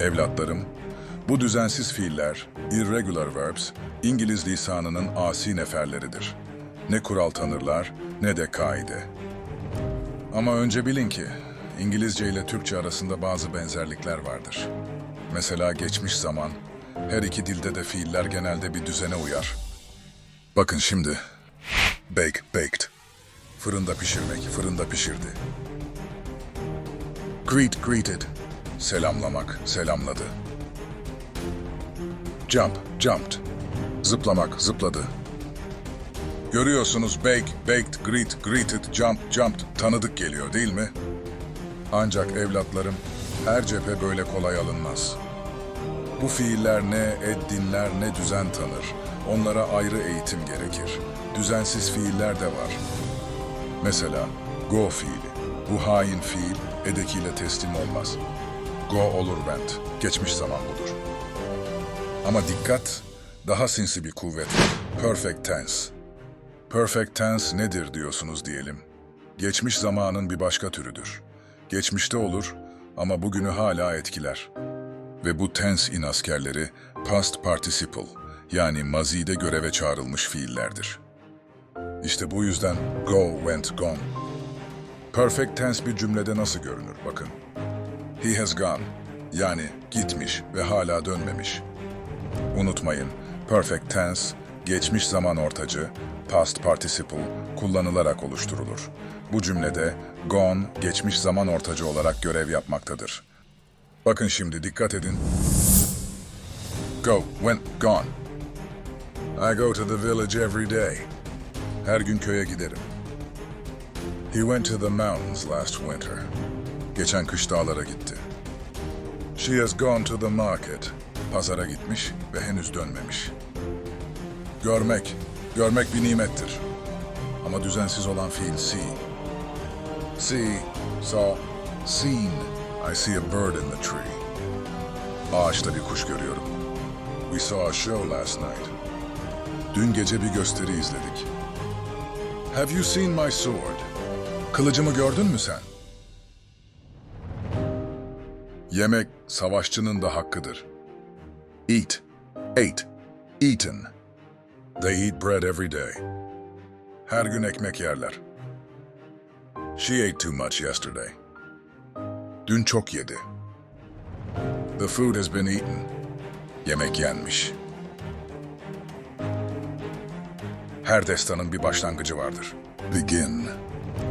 Evlatlarım, bu düzensiz fiiller, irregular verbs, İngiliz lisanının asi neferleridir. Ne kural tanırlar ne de kaide. Ama önce bilin ki İngilizce ile Türkçe arasında bazı benzerlikler vardır. Mesela geçmiş zaman, her iki dilde de fiiller genelde bir düzene uyar. Bakın şimdi. Bake, baked. Fırında pişirmek, fırında pişirdi. Greet, greeted. Selamlamak, selamladı. Jump, jumped. Zıplamak, zıpladı. Görüyorsunuz bake, baked, greet, greeted, jump, jumped tanıdık geliyor değil mi? Ancak evlatlarım her cephe böyle kolay alınmaz. Bu fiiller ne ed dinler ne düzen tanır. Onlara ayrı eğitim gerekir. Düzensiz fiiller de var. Mesela go fiili. Bu hain fiil edekiyle teslim olmaz. Go olur went. Geçmiş zaman budur. Ama dikkat, daha sinsi bir kuvvet. Perfect tense. Perfect tense nedir diyorsunuz diyelim. Geçmiş zamanın bir başka türüdür. Geçmişte olur ama bugünü hala etkiler. Ve bu tense in askerleri past participle yani mazide göreve çağrılmış fiillerdir. İşte bu yüzden go, went, gone. Perfect tense bir cümlede nasıl görünür bakın. He has gone yani gitmiş ve hala dönmemiş. Unutmayın, perfect tense, geçmiş zaman ortacı, past participle kullanılarak oluşturulur. Bu cümlede gone, geçmiş zaman ortacı olarak görev yapmaktadır. Bakın şimdi dikkat edin. Go, went, gone. I go to the village every day. Her gün köye giderim. He went to the mountains last winter. Geçen kış dağlara gitti. She has gone to the market. Pazara gitmiş ve henüz dönmemiş. Görmek, görmek bir nimettir. Ama düzensiz olan fiil see. See, saw, seen. I see a bird in the tree. Ağaçta bir kuş görüyorum. We saw a show last night. Dün gece bir gösteri izledik. Have you seen my sword? Kılıcımı gördün mü sen? Yemek savaşçının da hakkıdır. Eat, ate, eaten. They eat bread every day. Her gün ekmek yerler. She ate too much yesterday. Dün çok yedi. The food has been eaten. Yemek yenmiş. Her destanın bir başlangıcı vardır. Begin,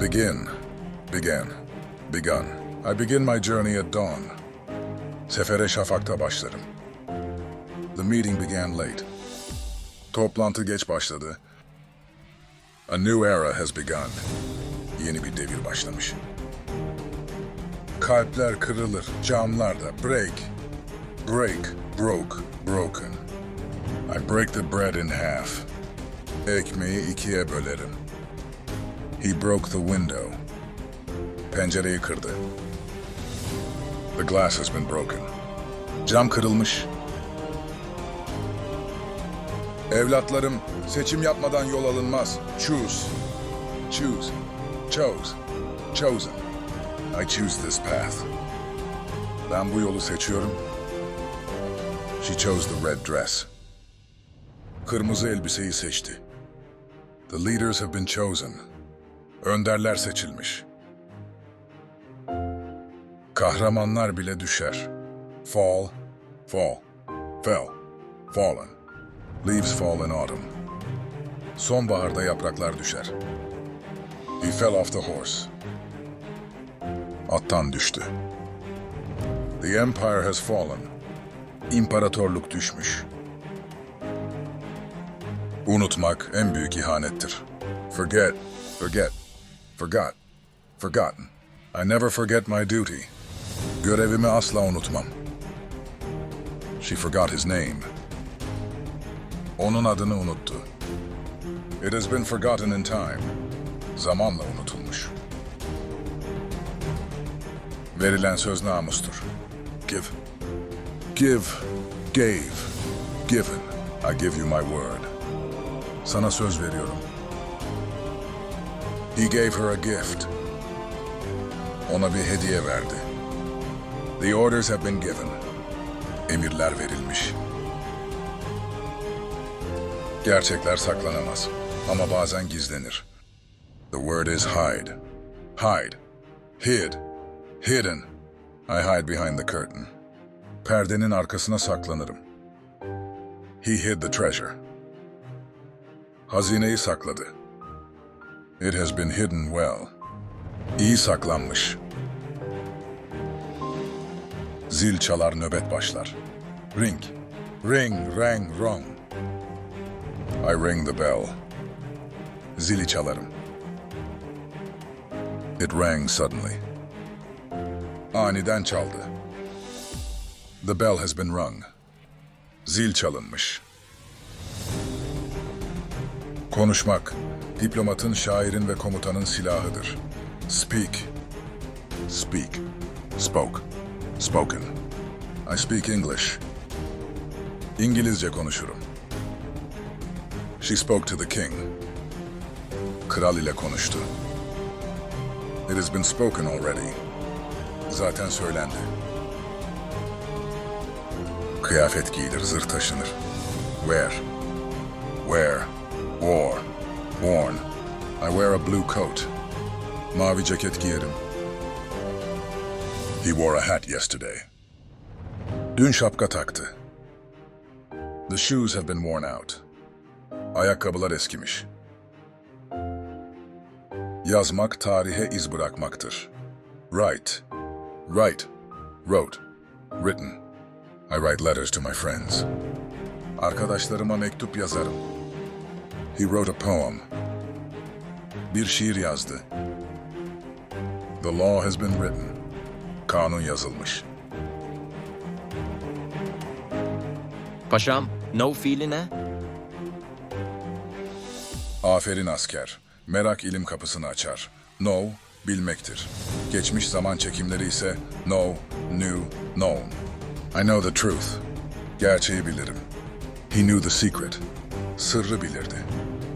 begin, began, begun. I begin my journey at dawn. Sefere şafakta başlarım. The meeting began late. Toplantı geç başladı. A new era has begun. Yeni bir devir başlamış. Kalpler kırılır, camlar da break. Break, broke, broken. I break the bread in half. Ekmeği ikiye bölerim. He broke the window. Pencereyi kırdı. The glass has been broken. Cam kırılmış. Evlatlarım, seçim yapmadan yol alınmaz. Choose. Choose. Chose. Chosen. I choose this path. Ben bu yolu seçiyorum. She chose the red dress. Kırmızı elbiseyi seçti. The leaders have been chosen. Önderler seçilmiş. Kahramanlar bile düşer. Fall, fall, fell, fallen. Leaves fall in autumn. Sonbaharda yapraklar düşer. He fell off the horse. Attan düştü. The empire has fallen. İmparatorluk düşmüş. Unutmak en büyük ihanettir. Forget, forget, forgot, forgotten. I never forget my duty. Görevimi asla unutmam. She forgot his name. Onun adını unuttu. It has been forgotten in time. Zamanla unutulmuş. Verilen söz namustur. Give. Give. Gave. Given. I give you my word. Sana söz veriyorum. He gave her a gift. Ona bir hediye verdi. The orders have been given. emirler verilmiş. Gerçekler saklanamaz ama bazen gizlenir. The word is hide. Hide. Hid. Hidden. I hide behind the curtain. Perdenin arkasına saklanırım. He hid the treasure. Hazineyi sakladı. It has been hidden well. İyi saklanmış. Zil çalar nöbet başlar. Ring. Ring, rang, rong. I ring the bell. Zili çalarım. It rang suddenly. Aniden çaldı. The bell has been rung. Zil çalınmış. Konuşmak, diplomatın, şairin ve komutanın silahıdır. Speak. Speak. Spoke. Spoken. I speak English. İngilizce konuşurum. She spoke to the king. Kral ile konuştu. It has been spoken already. Zaten söylendi. Kıyafet giyilir, zırh taşınır. Wear. Wear. Wore. Worn. I wear a blue coat. Mavi ceket giyerim. He wore a hat yesterday. Dün şapka taktı. The shoes have been worn out. Ayakkabılar eskimiş. Yazmak tarihe iz bırakmaktır. Write. Write. Wrote. Written. I write letters to my friends. Arkadaşlarıma mektup yazarım. He wrote a poem. Bir şiir yazdı. The law has been written. Kanun yazılmış. Paşam, no fiili ne? Aferin asker. Merak ilim kapısını açar. Know, bilmektir. Geçmiş zaman çekimleri ise know, knew, known. I know the truth. Gerçeği bilirim. He knew the secret. Sırrı bilirdi.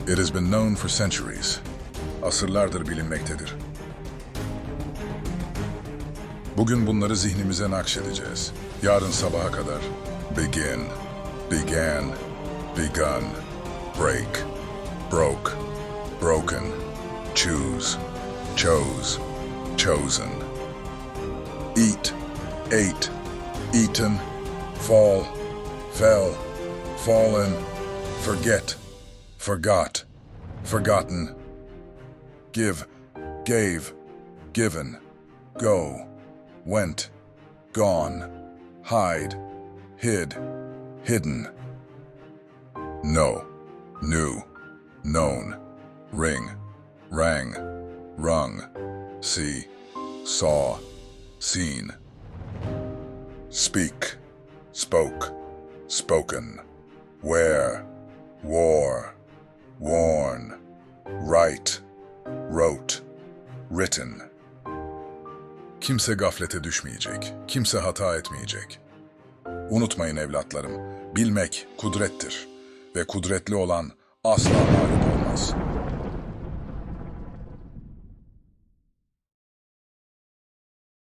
It has been known for centuries. Asırlardır bilinmektedir. Bugün bunları zihnimize nakşedeceğiz. Yarın sabaha kadar. Begin, began, begun, break, broke, broken, choose, chose, chosen. Eat, ate, eaten, fall, fell, fallen, forget, forgot, forgotten, give, gave, given, go, went, gone, hide, hid, hidden. No, knew, known, ring, rang, rung, see, saw, seen. Speak, spoke, spoken, wear, wore, worn, write, wrote, written. Kimse gaflete düşmeyecek, kimse hata etmeyecek. Unutmayın evlatlarım, bilmek kudrettir ve kudretli olan asla mağlup olmaz.